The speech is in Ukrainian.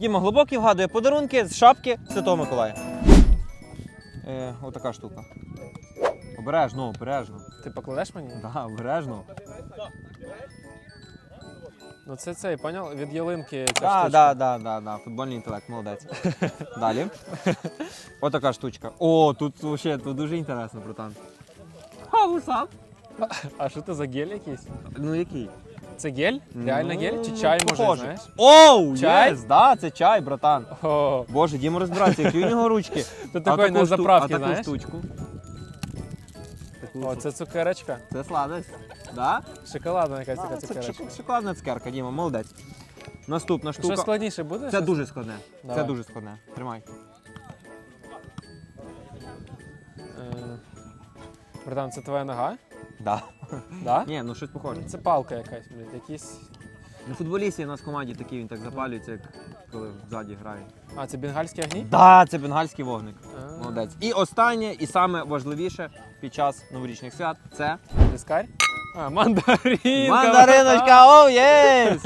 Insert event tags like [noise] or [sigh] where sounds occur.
Діма глибокий вгадує подарунки з шапки Святого Миколая. Е, отака штука. Обережно, обережно. Ти покладеш мені? Да, обережно. Ну це цей, поняв? Від ялинки ця Так, штучка. да, да, да, да. Футбольний інтелект, молодець. [laughs] Далі. Отака штучка. О, тут вообще тут дуже інтересно, братан. А, вусап. А що це за гель якийсь? Ну який? Це гель? Реально Ну, гель? Чи чай може, похоже. знаєш? Оу, Чай? єс, да, це чай, братан. О, Боже, Діма розбирається, які у нього ручки. [laughs] ти А такий на шту- заправки, а таку знаєш? штучку. Таку О, шту- це цукерочка. Це сладость. Да? Шоколадна якась А, така це цукерочка. шок- шоколадна цукерка, Діма, молодець. Наступна Що штука. складніше буде? Це Щось? дуже складне. Це Давай. дуже складне. Тримай. Е, Братан, це твоя нога? Да. Да? Ні, ну щось похоже. Це палка якась, блядь, якісь. Ну, футболісти у нас в команді такі, він так запалюється, як коли ззаді грає. А, це бенгальські огні? Да, це бенгальський вогник. А, Молодець. І останнє, і саме важливіше під час новорічних свят це Ліскар? А, мандаринка. мандариночка, [laughs] оу, єс!